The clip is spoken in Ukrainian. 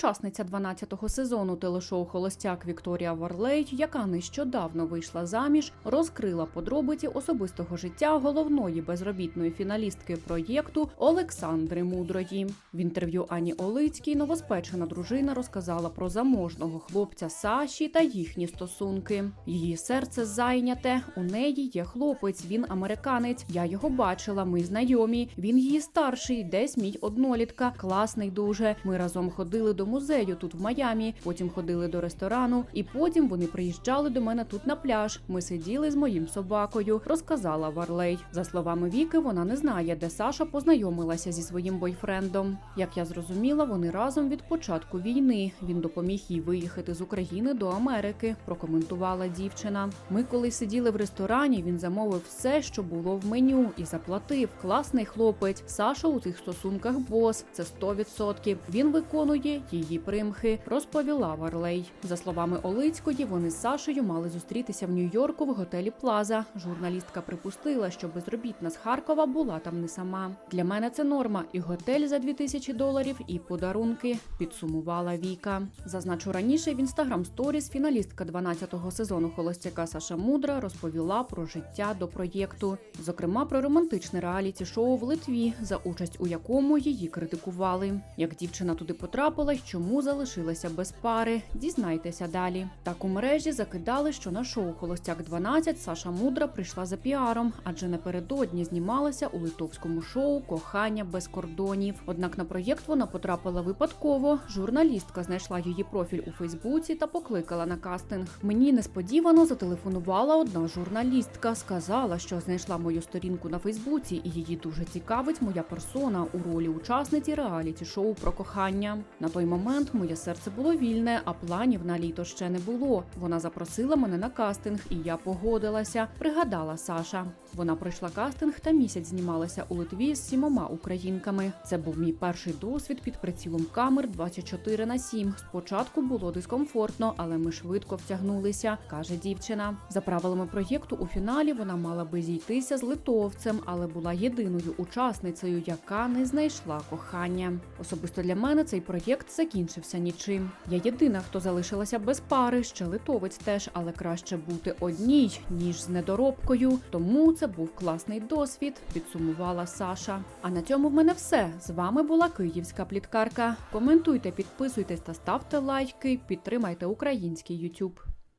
Учасниця 12-го сезону телешоу Холостяк Вікторія Варлей, яка нещодавно вийшла заміж, розкрила подробиці особистого життя головної безробітної фіналістки проєкту Олександри Мудрої. В інтерв'ю Ані Олицькій новоспечена дружина розказала про заможного хлопця Саші та їхні стосунки. Її серце зайняте. У неї є хлопець. Він американець. Я його бачила. Ми знайомі. Він її старший, десь мій однолітка. Класний дуже. Ми разом ходили до музею тут в Майамі. Потім ходили до ресторану, і потім вони приїжджали до мене тут на пляж. Ми сиділи з моїм собакою. Розказала Варлей. За словами Віки, вона не знає, де Саша познайомилася зі своїм бойфрендом. Як я зрозуміла, вони разом від початку війни. Він допоміг їй виїхати з України до Америки. Прокоментувала дівчина. Ми коли сиділи в ресторані, він замовив все, що було в меню, і заплатив. Класний хлопець. Саша у цих стосунках бос. Це 100%. Він виконує її примхи. Розповіла Варлей. За словами Олицької, вони з Сашею мали зустрітися в Нью-Йорку в готелі Плаза. Журналістка припустила, що безробітна з Харкова була там не сама. Для мене це норма. І готель за 2000 доларів, і подарунки. Підсумувала Віка. Зазначу раніше в інстаграм сторіс фіналістка 12-го сезону Холостяка Саша Мудра розповіла про життя до проєкту, зокрема про романтичне реаліті шоу в Литві, за участь у якому її критикували. Як дівчина туди потрапила, чому залишилася без пари, дізнайтеся далі. Так у мережі закидали, що на шоу Холостяк 12 Саша Мудра прийшла за піаром, адже напередодні знімалася у литовському шоу Кохання без кордонів. Однак на проєкт вона потрапила випадково. Журналістка знайшла її профіль у Фейсбуці та покликала на кастинг. Мені несподівано зателефонувала одна журналістка. Сказала, що знайшла мою сторінку на Фейсбуці, і її дуже цікавить моя персона у ролі учасниці реаліті шоу про кохання. На той момент моє серце було вільне, а планів на літо ще не було. Вона запросила мене на кастинг, і я погодилася. Пригадала Саша. Вона пройшла кастинг та місяць знімалася у Литві з сімома українками. Це був мій перший досвід під прицілом камер 24 на 7. Спочатку було дискомфортно, але ми швидко втягнулися, каже дівчина. За правилами проєкту у фіналі вона мала би зійтися з литовцем, але була єдиною учасницею, яка не знайшла кохання. Особисто для мене цей проєкт закінчився нічим. Я єдина, хто залишилася без пари, ще литовець теж, але краще бути одній ніж з недоробкою. Тому це був класний досвід. Підсумувала Саша. А на цьому в мене все. З вами була Київська пліткарка. Коментуйте, підписуйтесь та ставте лайки. Підтримайте український YouTube.